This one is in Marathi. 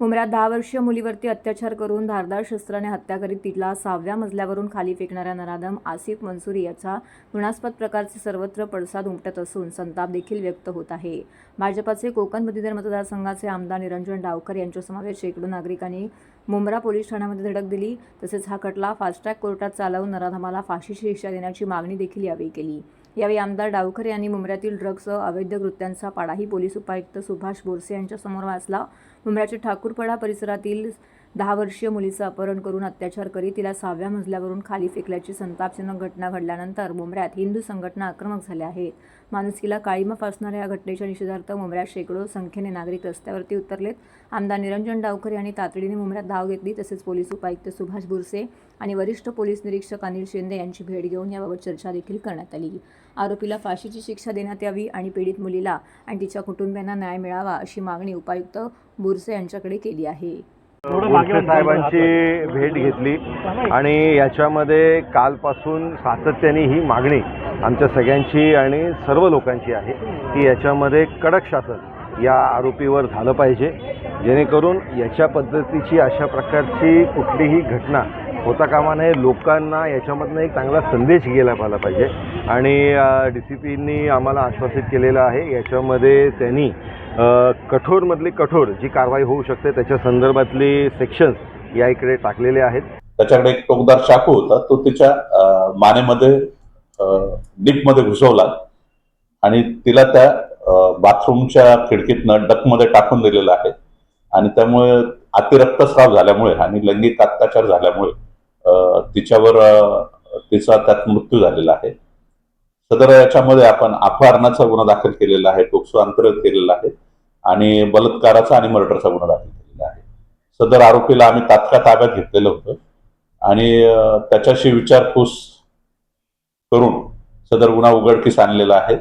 उमऱ्यात दहा वर्षीय मुलीवरती अत्याचार करून धारदार शस्त्राने हत्या करीत तिला सहाव्या मजल्यावरून खाली फेकणाऱ्या नराधम आसिफ मंसुरी याचा घृणास्पद प्रकारचे सर्वत्र पडसाद उमटत असून संताप देखील व्यक्त होत आहे. भाजपाचे कोकण पदवीधर मतदारसंघाचे आमदार निरंजन डावकर यांच्यासमवेत शेकडो नागरिकांनी मुंब्रा पोलीस ठाण्यामध्ये धडक दिली. तसेच हा खटला फास्ट ट्रॅक कोर्टात चालवून नराधमाला फाशीची शिक्षा देण्याची मागणी देखील यावेळी केली. यावेळी आमदार डावखरे यांनी मुंबऱ्यातील ड्रग्जसह अवैध कृत्यांचा पाडाही पोलीस उपायुक्त सुभाष बोरसे यांच्यासमोर वाचला. मुंबऱ्याच्या ठाकूरपाडा परिसरातील दहा वर्षीय मुलीचं अपहरण करून अत्याचार करीत तिला सहाव्या मजल्यावरून खाली फेकल्याची संतापजनक घटना घडल्यानंतर मुंबऱ्यात हिंदू संघटना आक्रमक झाल्या आहेत. माणुसकीला काळीमा फासणाऱ्या या घटनेच्या निषेधार्थ मुंबऱ्यात शेकडो संख्येने नागरिक रस्त्यावरती उतरलेत. आमदार निरंजन डावकर यांनी तातडीने मुंबऱ्यात धाव घेतली तसेच पोलीस उपायुक्त सुभाष बुरसे आणि वरिष्ठ पोलीस निरीक्षक अनिल शिंदे यांची भेट घेऊन याबाबत चर्चा देखील करण्यात आली. आरोपीला फाशीची शिक्षा देण्यात यावी आणि पीडित मुलीला आणि तिच्या कुटुंबियांना न्याय मिळावा अशी मागणी उपायुक्त बुरसे यांच्याकडे केली आहे. साहेबांची भेट घेतली आणि याच्यामध्ये कालपासून सातत्याने ही मागणी आमच्या सगळ्यांची आणि सर्व लोकांची आहे की याच्यामध्ये कडक शासन या आरोपीवर झालं पाहिजे. जेणेकरून याच्या पद्धतीची अशा प्रकारची कुठलीही घटना होता कामा नये. लोकांना याच्यामधनं एक चांगला संदेश गेला पाहिला पाहिजे. आणि डी सी पींनी आम्हाला आश्वासित केलेलं आहे. याच्यामध्ये त्यांनी कठोरमधली कठोर जी कारवाई होऊ शकते त्याच्या संदर्भातली सेक्शन्स या इकडे टाकलेले आहेत. त्याच्याकडे एक टोकदार चाकू होता. तो तिच्या मानेमध्ये डीपमध्ये घुसवला आणि तिला त्या बाथरूमच्या खिडकीतनं डकमध्ये टाकून दिलेलं आहे. आणि त्यामुळे अतिरक्तस्राव झाल्यामुळे आणि लैंगिक अत्याचार झाल्यामुळे तिच्यावर तिचा त्यात मृत्यू झालेला आहे. सदर याच्यामध्ये आपण अपहरणाचा गुन्हा दाखल केलेला आहे टोक्सो अंतर्गत केलेला आहे आणि बलात्काराचा आणि मर्डरचा गुन्हा दाखल केलेला आहे. सदर आरोपीला आम्ही तात्काळ ताब्यात घेतलेलं होतं आणि त्याच्याशी विचारपूस करून सदर गुन्हा उघडकीस आणलेला आहे.